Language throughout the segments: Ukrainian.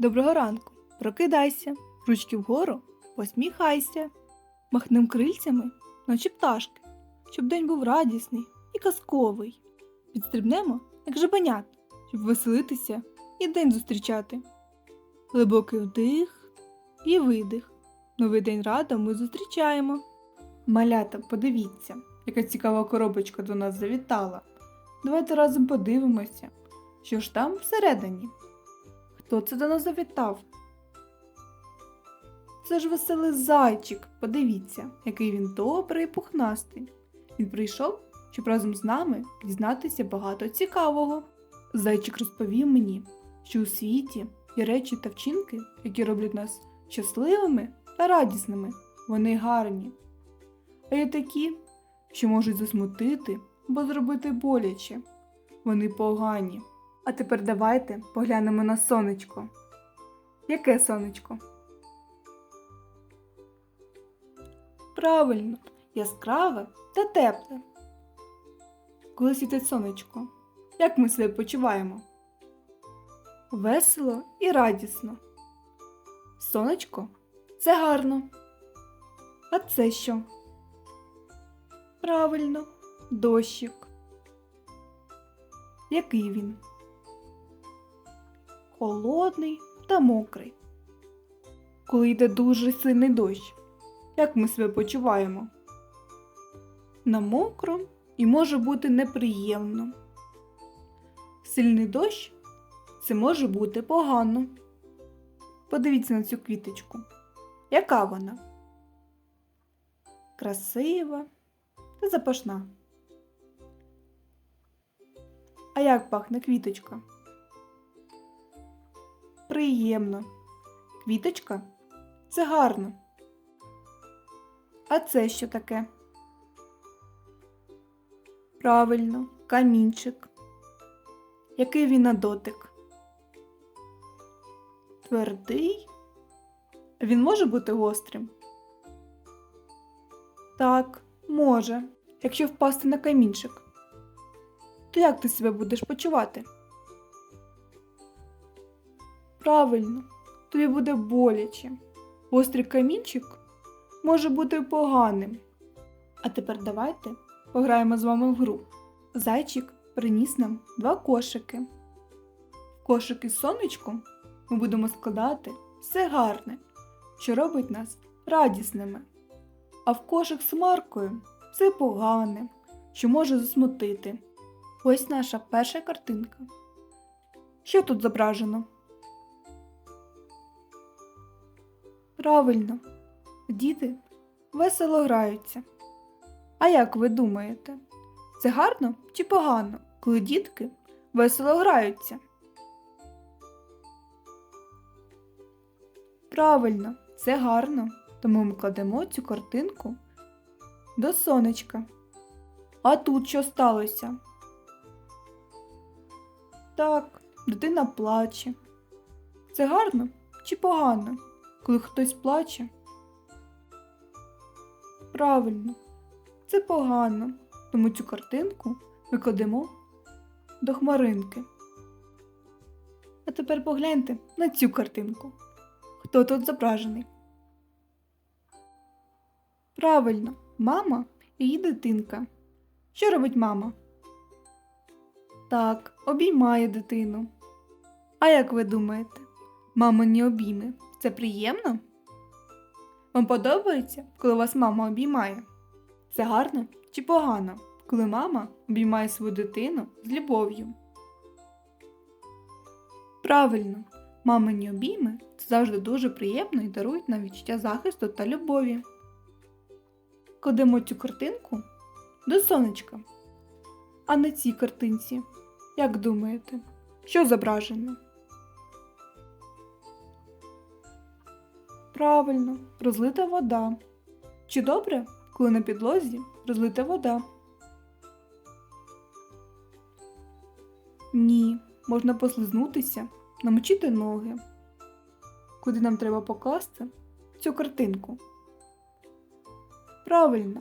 Доброго ранку. Прокидайся, ручки вгору, посміхайся, махнем крильцями, наче пташки, щоб день був радісний і казковий. Підстрибнемо, як жабенят, щоб веселитися і день зустрічати. Глибокий вдих і видих. Новий день радо ми зустрічаємо. Малята, подивіться, яка цікава коробочка до нас завітала. Давайте разом подивимося, що ж там всередині. Хто це до нас завітав? Це ж веселий зайчик. Подивіться, який він добрий і пухнастий. Він прийшов, щоб разом з нами дізнатися багато цікавого. Зайчик розповів мені, що у світі є речі та вчинки, які роблять нас щасливими та радісними. Вони гарні. А є такі, що можуть засмутити або зробити боляче. Вони погані. А тепер давайте поглянемо на сонечко. Яке сонечко? Правильно, яскраве та тепле. Коли світить сонечко, як ми себе почуваємо? Весело і радісно. Сонечко це гарно. А це що? Правильно, дощик. Який він? Холодний та мокрий. Коли йде дуже сильний дощ, як ми себе почуваємо? На мокро і може бути неприємно. Сильний дощ це може бути погано. Подивіться на цю квіточку. Яка вона? Красива та запашна. А як пахне квіточка? Приємно. Квіточка це гарно. А це що таке? Правильно, камінчик. Який він на дотик? Твердий. Він може бути гострим? Так, може, якщо впасти на камінчик. То як ти себе будеш почувати? Правильно, тобі буде боляче. Гострий камінчик може бути поганим. А тепер давайте пограємо з вами в гру. Зайчик приніс нам два кошики. В кошики з сонечком ми будемо складати все гарне, що робить нас радісними. А в кошик з маркою все погане, що може засмутити. Ось наша перша картинка. Що тут зображено? Правильно, діти весело граються. А як ви думаєте, це гарно чи погано, коли дітки весело граються? Правильно, це гарно, тому ми кладемо цю картинку до сонечка. А тут що сталося? Так, дитина плаче. Це гарно чи погано, коли хтось плаче? Правильно, це погано, тому цю картинку ми кладемо до хмаринки. А тепер погляньте на цю картинку. Хто тут зображений? Правильно, мама і її дитинка. Що робить мама? Так, обіймає дитину. А як ви думаєте, мамині обійми це приємно? Вам подобається, коли вас мама обіймає? Це гарно чи погано, коли мама обіймає свою дитину з любов'ю? Правильно, мамині обійми це завжди дуже приємно і дарують нам відчуття захисту та любові. Кладемо цю картинку до сонечка. А на цій картинці, як думаєте, що зображено? Правильно, розлита вода. Чи добре, коли на підлозі розлита вода? Ні, можна послизнутися, намочити ноги. Куди нам треба покласти цю картинку? Правильно,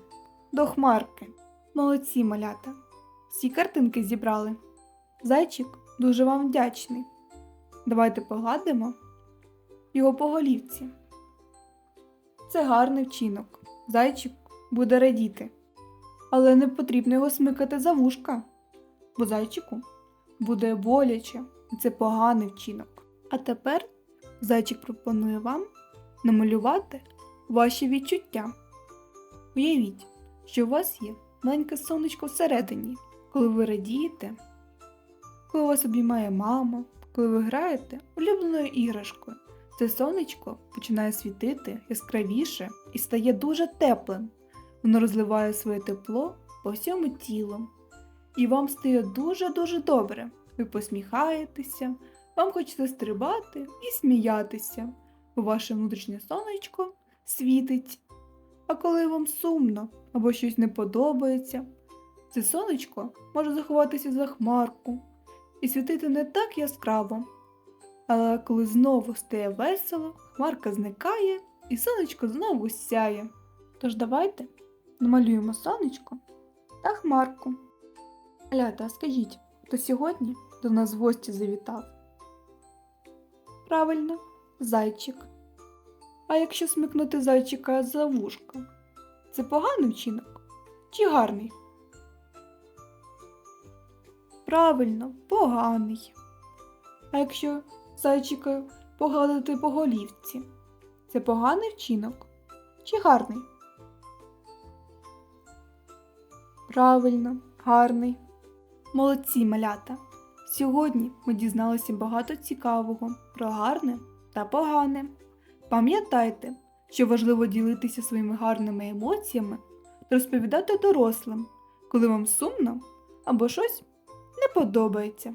до хмарки. Молодці малята. Всі картинки зібрали. Зайчик дуже вам вдячний. Давайте погладимо його по голівці. Це гарний вчинок. Зайчик буде радіти. Але не потрібно його смикати за вушка, бо зайчику буде боляче, і це поганий вчинок. А тепер зайчик пропонує вам намалювати ваші відчуття. Уявіть, що у вас є маленьке сонечко всередині, коли ви радієте, коли вас обіймає мама, коли ви граєте улюбленою іграшкою. Це сонечко починає світити яскравіше і стає дуже теплим. Воно розливає своє тепло по всьому тілу. І вам стає дуже-дуже добре. Ви посміхаєтеся, вам хочеться стрибати і сміятися, бо ваше внутрішнє сонечко світить. А коли вам сумно або щось не подобається, це сонечко може заховатися за хмарку і світити не так яскраво. Але коли знову стає весело, хмарка зникає і сонечко знову сяє. Тож давайте намалюємо сонечко та хмарку. Малята, а скажіть, хто сьогодні до нас в гості завітав? Правильно, зайчик. А якщо смикнути зайчика за вушко, це поганий вчинок чи гарний? Правильно, поганий. А якщо зайчика погладити по голівці, це поганий вчинок чи гарний? Правильно, гарний. Молодці малята! Сьогодні ми дізналися багато цікавого про гарне та погане. Пам'ятайте, що важливо ділитися своїми гарними емоціями та розповідати дорослим, коли вам сумно або щось не подобається.